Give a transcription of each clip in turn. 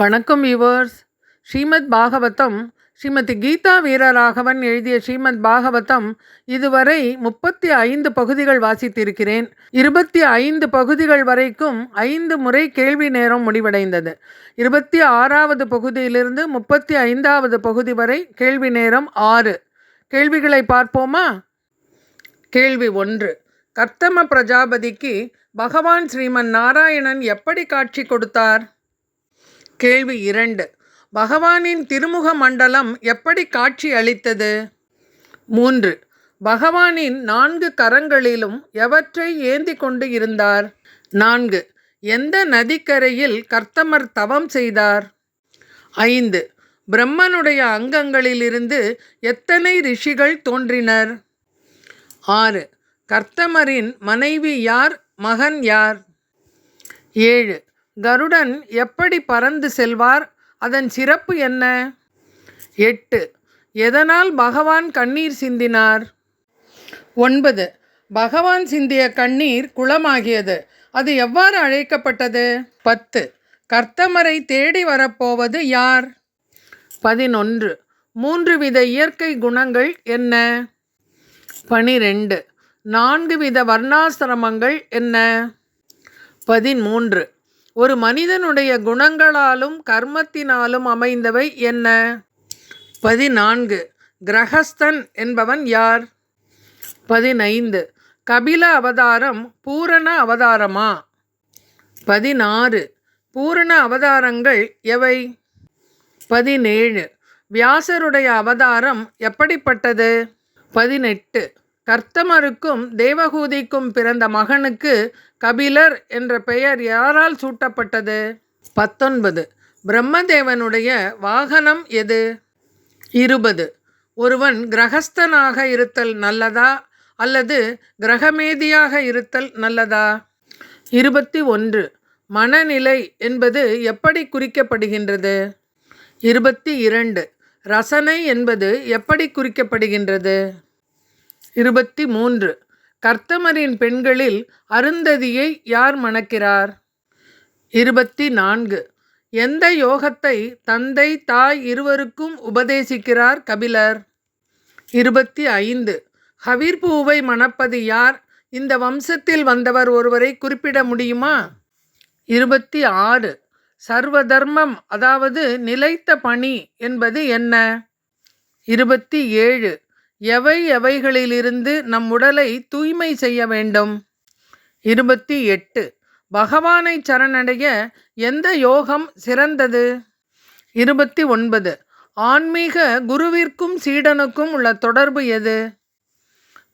வணக்கம் வியூவர்ஸ் ஸ்ரீமத் பாகவதம் ஸ்ரீமதி கீதா வீரராகவன் எழுதிய ஸ்ரீமத் பாகவதம் இதுவரை முப்பத்தி ஐந்து பகுதிகள் வாசித்திருக்கிறேன். இருபத்தி ஐந்து பகுதிகள் வரைக்கும் ஐந்து முறை கேள்வி நேரம் முடிவடைந்தது. இருபத்தி ஆறாவது பகுதியிலிருந்து முப்பத்தி ஐந்தாவது பகுதி வரை கேள்வி நேரம் ஆறு. கேள்விகளை பார்ப்போமா? கேள்வி ஒன்று. கர்த்தம பிரஜாபதிக்கு பகவான் ஸ்ரீமன் நாராயணன் எப்படி காட்சி கொடுத்தார்? கேள்வி இரண்டு. பகவானின் திருமுக மண்டலம் எப்படி காட்சி அளித்தது? மூன்று. பகவானின் நான்கு கரங்களிலும் எவற்றை ஏந்தி கொண்டு இருந்தார்? நான்கு. எந்த நதிக்கரையில் கர்த்தமர் தவம் செய்தார்? ஐந்து. பிரம்மனுடைய அங்கங்களிலிருந்து எத்தனை ரிஷிகள் தோன்றினர்? ஆறு. கர்த்தமரின் மனைவி யார்? மகன் யார்? ஏழு. கருடன் எப்படி பறந்து செல்வார்? அதன் சிறப்பு என்ன? எட்டு. எதனால் பகவான் கண்ணீர் சிந்தினார்? ஒன்பது. பகவான் சிந்திய கண்ணீர் குளமாகியது. அது எவ்வாறு அழைக்கப்பட்டது? பத்து. கர்த்தமரை தேடி வரப்போவது யார்? பதினொன்று. மூன்று வித இயற்கை குணங்கள் என்ன? பனிரெண்டு. நான்கு வித வர்ணாசிரமங்கள் என்ன? பதிமூன்று. ஒரு மனிதனுடைய குணங்களாலும் கர்மத்தினாலும் அமைந்தவை என்ன? பதினான்கு. கிரகஸ்தன் என்பவன் யார்? பதினைந்து. கபில அவதாரம் பூரண அவதாரமா? பதினாறு. பூரண அவதாரங்கள் எவை? பதினேழு. வியாசருடைய அவதாரம் எப்படிப்பட்டது? பதினெட்டு. கர்த்தமருக்கும் தேவகூதிக்கும் பிறந்த மகனுக்கு கபிலர் என்ற பெயர் யாரால் சூட்டப்பட்டது? பத்தொன்பது. பிரம்மதேவனுடைய வாகனம் எது? இருபது. ஒருவன் கிரகஸ்தனாக இருத்தல் நல்லதா? அல்லது கிரகமேதியாக இருத்தல் நல்லதா? இருபத்தி ஒன்று. மனநிலை என்பது எப்படி குறிக்கப்படுகின்றது? இருபத்தி இரண்டு. ரசனை என்பது எப்படி குறிக்கப்படுகின்றது? இருபத்தி மூன்று. கர்த்தமரின் பெண்களில் அருந்ததியை யார் மணக்கிறார்? இருபத்தி நான்கு. எந்த யோகத்தை தந்தை தாய் இருவருக்கும் உபதேசிக்கிறார் கபிலர்? இருபத்தி ஐந்து. ஹவிர்பூவை மணப்பது யார்? இந்த வம்சத்தில் வந்தவர் ஒருவரை குறிப்பிட முடியுமா? இருபத்தி ஆறு. சர்வதர்மம் அதாவது நிலைத்த பணி என்பது என்ன? இருபத்தி ஏழு. எவை எவைகளிலிருந்து நம் உடலை தூய்மை செய்ய வேண்டும்? இருபத்தி எட்டு. பகவானை சரணடைய எந்த யோகம் சிறந்தது? இருபத்தி ஒன்பது. ஆன்மீக குருவிற்கும் சீடனுக்கும் உள்ள தொடர்பு எது?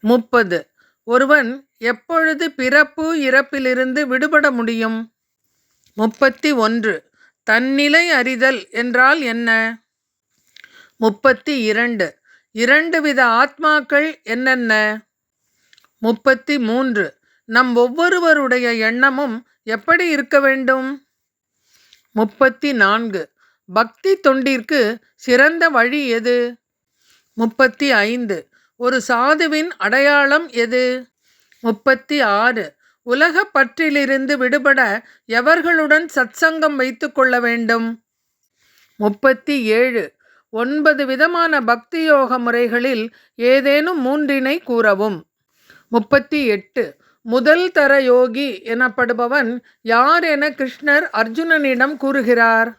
முப்பது. ஒருவன் எப்பொழுது பிறப்பு இறப்பிலிருந்து விடுபட முடியும்? முப்பத்தி ஒன்று. தன்னிலை அறிதல் என்றால் என்ன? முப்பத்தி இரண்டு. இரண்டு வித ஆத்மாக்கள் என்னென்ன? முப்பத்தி மூன்று நம் ஒவ்வொருவருடைய எண்ணமும் எப்படி இருக்க வேண்டும்? முப்பத்தி நான்கு பக்தி தொண்டிற்கு சிறந்த வழி எது? முப்பத்தி ஐந்து ஒரு சாதுவின் அடையாளம் எது? முப்பத்தி ஆறு உலக பற்றிலிருந்து விடுபட எவர்களுடன் சத்சங்கம் வைத்து கொள்ள வேண்டும்? முப்பத்தி ஏழு ஒன்பது விதமான பக்தி யோக முறைகளில் ஏதேனும் மூன்றினை கூறவும். முப்பத்தி எட்டு முதல் தர யோகி எனப்படுபவன் யார் என கிருஷ்ணர் அர்ஜுனனிடம் கூறுகிறார்?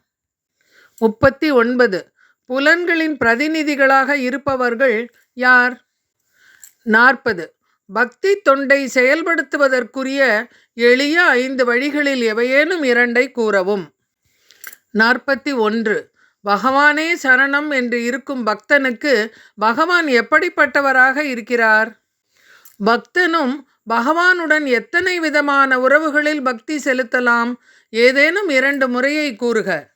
முப்பத்தி ஒன்பது புலன்களின் பிரதிநிதிகளாக இருப்பவர்கள் யார்? நாற்பது. பக்தி தொண்டை செயல்படுத்துவதற்குரிய எளிய ஐந்து வழிகளில் எவையேனும் இரண்டை கூறவும். நாற்பத்தி ஒன்று பகவானே சரணம் என்று இருக்கும் பக்தனுக்கு பகவான் எப்படிப்பட்டவராக இருக்கிறார்? பக்தனும் பகவானுடன் எத்தனை விதமான உறவுகளில் பக்தி செலுத்தலாம்? ஏதேனும் இரண்டு முறையை கூறுக.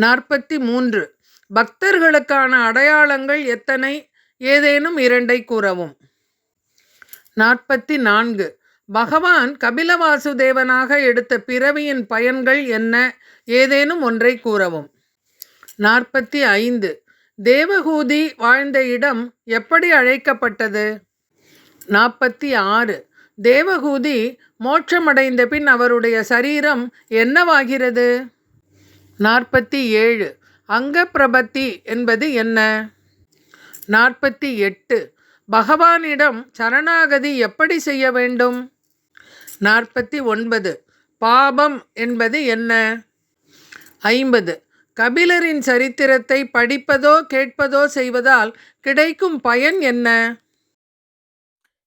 நாற்பத்தி மூன்று. பக்தர்களுக்கான அடையாளங்கள் எத்தனை? ஏதேனும் இரண்டை கூறவும். நாற்பத்தி நான்கு. பகவான் கபிலவாசுதேவனாக எடுத்த பிறவியின் பயன்கள் என்ன? ஏதேனும் ஒன்றை கூறவும். நாற்பத்தி ஐந்து. தேவகூதி வாழ்ந்த இடம் எப்படி அழைக்கப்பட்டது? நாற்பத்தி ஆறு. தேவகூதி மோட்சமடைந்த பின் அவருடைய சரீரம் என்னவாகிறது? நாற்பத்தி ஏழு. அங்கப்பிரபத்தி என்பது என்ன? நாற்பத்தி எட்டு. பகவானிடம் சரணாகதி எப்படி செய்ய வேண்டும்? நாற்பத்தி ஒன்பது. பாபம் என்பது என்ன? ஐம்பது. கபிலரின் சரித்திரத்தை படிப்பதோ கேட்பதோ செய்வதால் கிடைக்கும் பயன் என்ன?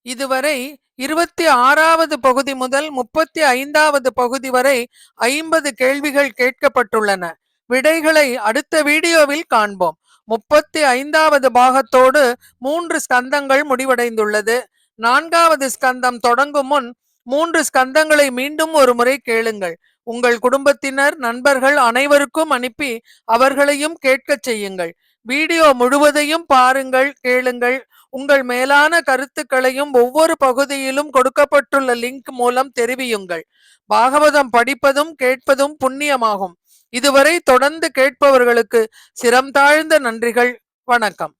இதுவரை இருபத்தி ஆறாவது பகுதி முதல் முப்பத்தி ஐந்தாவது பகுதி வரை ஐம்பது கேள்விகள் கேட்கப்பட்டுள்ளன. விடைகளை அடுத்த வீடியோவில் காண்போம். முப்பத்தி ஐந்தாவது பாகத்தோடு மூன்று ஸ்கந்தங்கள் முடிவடைந்துள்ளது. நான்காவது ஸ்கந்தம் தொடங்கும் முன் மூன்று ஸ்கந்தங்களை மீண்டும் ஒரு முறை கேளுங்கள். உங்கள் குடும்பத்தினர் நண்பர்கள் அனைவருக்கும் அனுப்பி அவர்களையும் கேட்கச் செய்யுங்கள். வீடியோ முழுவதையும் பாருங்கள் கேளுங்கள். உங்கள் மேலான கருத்துக்களையும் ஒவ்வொரு பகுதியிலும் கொடுக்கப்பட்டுள்ள லிங்க் மூலம் தெரிவியுங்கள். பாகவதம் படிப்பதும் கேட்பதும் புண்ணியமாகும். இதுவரை தொடர்ந்து கேட்பவர்களுக்கு சிரம் தாழ்ந்த நன்றிகள். வணக்கம்.